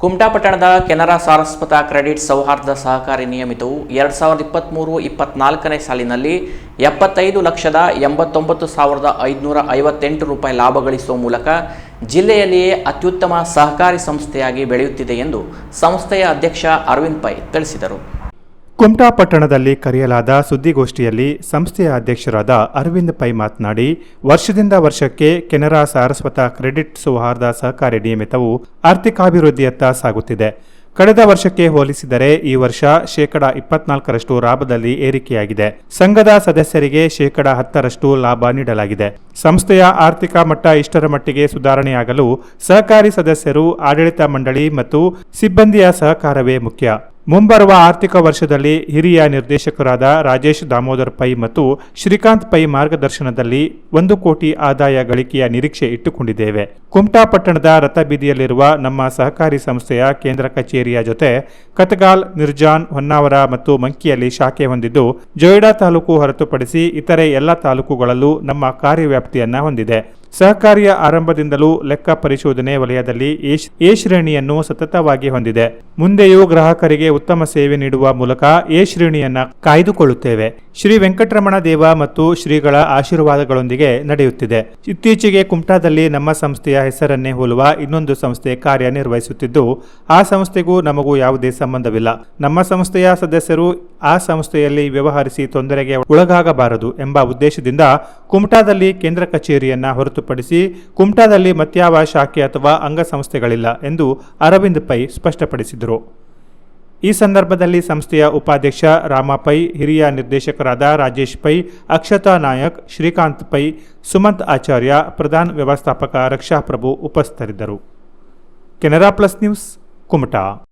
ಕುಮಟಾ ಪಟ್ಟಣದ ಕೆನರಾ ಸಾರಸ್ವತ ಕ್ರೆಡಿಟ್ ಸೌಹಾರ್ದ ಸಹಕಾರಿ ನಿಯಮಿತವು ಎರಡು ಸಾವಿರದ ಇಪ್ಪತ್ತ್ಮೂರು ಇಪ್ಪತ್ನಾಲ್ಕನೇ ಸಾಲಿನಲ್ಲಿ ಎಪ್ಪತ್ತೈದು ಲಕ್ಷದ ಎಂಬತ್ತೊಂಬತ್ತು ಸಾವಿರದ ಐದುನೂರ ಐವತ್ತೆಂಟು ರೂಪಾಯಿ ಲಾಭ ಗಳಿಸುವ ಮೂಲಕ ಜಿಲ್ಲೆಯಲ್ಲಿಯೇ ಅತ್ಯುತ್ತಮ ಸಹಕಾರಿ ಸಂಸ್ಥೆಯಾಗಿ ಬೆಳೆಯುತ್ತಿದೆ ಎಂದು ಸಂಸ್ಥೆಯ ಅಧ್ಯಕ್ಷ ಅರವಿಂದ್ ಪೈ ತಿಳಿಸಿದರು. ಕುಮಟಾ ಪಟ್ಟಣದಲ್ಲಿ ಕರೆಯಲಾದ ಸುದ್ದಿಗೋಷ್ಠಿಯಲ್ಲಿ ಸಂಸ್ಥೆಯ ಅಧ್ಯಕ್ಷರಾದ ಅರವಿಂದ್ ಪೈ ಮಾತನಾಡಿ, ವರ್ಷದಿಂದ ವರ್ಷಕ್ಕೆ ಕೆನರಾ ಸಾರಸ್ವತ ಕ್ರೆಡಿಟ್ ಸೌಹಾರ್ದ ಸಹಕಾರಿ ನಿಯಮಿತವು ಆರ್ಥಿಕಾಭಿವೃದ್ಧಿಯತ್ತ ಸಾಗುತ್ತಿದೆ. ಕಳೆದ ವರ್ಷಕ್ಕೆ ಹೋಲಿಸಿದರೆ ಈ ವರ್ಷ ಶೇಕಡ ಇಪ್ಪತ್ನಾಲ್ಕರಷ್ಟು ಲಾಭದಲ್ಲಿ ಏರಿಕೆಯಾಗಿದೆ. ಸಂಘದ ಸದಸ್ಯರಿಗೆ ಶೇಕಡ ಹತ್ತರಷ್ಟು ಲಾಭ ನೀಡಲಾಗಿದೆ. ಸಂಸ್ಥೆಯ ಆರ್ಥಿಕ ಮಟ್ಟ ಇಷ್ಟರ ಮಟ್ಟಿಗೆ ಸುಧಾರಣೆಯಾಗಲು ಸಹಕಾರಿ ಸದಸ್ಯರು ಆಡಳಿತ ಮಂಡಳಿ ಮತ್ತು ಸಿಬ್ಬಂದಿಯ ಸಹಕಾರವೇ ಮುಖ್ಯ. ಮುಂಬರುವ ಆರ್ಥಿಕ ವರ್ಷದಲ್ಲಿ ಹಿರಿಯ ನಿರ್ದೇಶಕರಾದ ರಾಜೇಶ್ ದಾಮೋದರ್ ಪೈ ಮತ್ತು ಶ್ರೀಕಾಂತ್ ಪೈ ಮಾರ್ಗದರ್ಶನದಲ್ಲಿ ಒಂದು ಕೋಟಿ ಆದಾಯ ಗಳಿಕೆಯ ನಿರೀಕ್ಷೆ ಇಟ್ಟುಕೊಂಡಿದ್ದೇವೆ. ಕುಮಟಾ ಪಟ್ಟಣದ ರಥಬೀದಿಯಲ್ಲಿರುವ ನಮ್ಮ ಸಹಕಾರಿ ಸಂಸ್ಥೆಯ ಕೇಂದ್ರ ಕಚೇರಿಯ ಜೊತೆ ಕತಗಾಲ್ ನಿರ್ಜಾನ್, ಹೊನ್ನಾವರ ಮತ್ತು ಮಂಕಿಯಲ್ಲಿ ಶಾಖೆ ಹೊಂದಿದ್ದು, ಜೊಯ್ಡಾ ತಾಲೂಕು ಹೊರತುಪಡಿಸಿ ಇತರೆ ಎಲ್ಲ ತಾಲೂಕುಗಳಲ್ಲೂ ನಮ್ಮ ಕಾರ್ಯವ್ಯಾಪ್ತಿಯನ್ನು ಹೊಂದಿದೆ. ಸಹಕಾರಿಯ ಆರಂಭದಿಂದಲೂ ಲೆಕ್ಕ ಪರಿಶೋಧನೆ ವಲಯದಲ್ಲಿ ಎ ಶ್ರೇಣಿಯನ್ನು ಸತತವಾಗಿ ಹೊಂದಿದೆ. ಮುಂದೆಯೂ ಗ್ರಾಹಕರಿಗೆ ಉತ್ತಮ ಸೇವೆ ನೀಡುವ ಮೂಲಕ ಎ ಶ್ರೇಣಿಯನ್ನ ಕಾಯ್ದುಕೊಳ್ಳುತ್ತೇವೆ. ಶ್ರೀ ವೆಂಕಟರಮಣ ದೇವ ಮತ್ತು ಶ್ರೀಗಳ ಆಶೀರ್ವಾದಗಳೊಂದಿಗೆ ನಡೆಯುತ್ತಿದೆ. ಇತ್ತೀಚೆಗೆ ಕುಮಟಾದಲ್ಲಿ ನಮ್ಮ ಸಂಸ್ಥೆಯ ಹೆಸರನ್ನೇ ಹೋಲುವ ಇನ್ನೊಂದು ಸಂಸ್ಥೆ ಕಾರ್ಯನಿರ್ವಹಿಸುತ್ತಿದ್ದು, ಆ ಸಂಸ್ಥೆಗೂ ನಮಗೂ ಯಾವುದೇ ಸಂಬಂಧವಿಲ್ಲ. ನಮ್ಮ ಸಂಸ್ಥೆಯ ಸದಸ್ಯರು ಆ ಸಂಸ್ಥೆಯಲ್ಲಿ ವ್ಯವಹರಿಸಿ ತೊಂದರೆಗೆ ಒಳಗಾಗಬಾರದು ಎಂಬ ಉದ್ದೇಶದಿಂದ ಕುಮಟಾದಲ್ಲಿ ಕೇಂದ್ರ ಕಚೇರಿಯನ್ನ ಹೊರತುಪಡಿಸಿ ಕುಮಟಾದಲ್ಲಿ ಮತ್ಯಾವ ಶಾಖೆ ಅಥವಾ ಅಂಗಸಂಸ್ಥೆಗಳಿಲ್ಲ ಎಂದು ಅರವಿಂದ್ ಪೈ ಸ್ಪಷ್ಟಪಡಿಸಿದರು. ಈ ಸಂದರ್ಭದಲ್ಲಿ ಸಂಸ್ಥೆಯ ಉಪಾಧ್ಯಕ್ಷ ರಾಮ ಪೈ, ಹಿರಿಯ ನಿರ್ದೇಶಕರಾದ ರಾಜೇಶ್ ಪೈ, ಅಕ್ಷತಾ ನಾಯಕ್, ಶ್ರೀಕಾಂತ್ ಪೈ, ಸುಮಂತ್ ಆಚಾರ್ಯ, ಪ್ರಧಾನ ವ್ಯವಸ್ಥಾಪಕ ರಕ್ಷಾಪ್ರಭು ಉಪಸ್ಥಿತರಿದ್ದರು. Canara plus news, Kumta.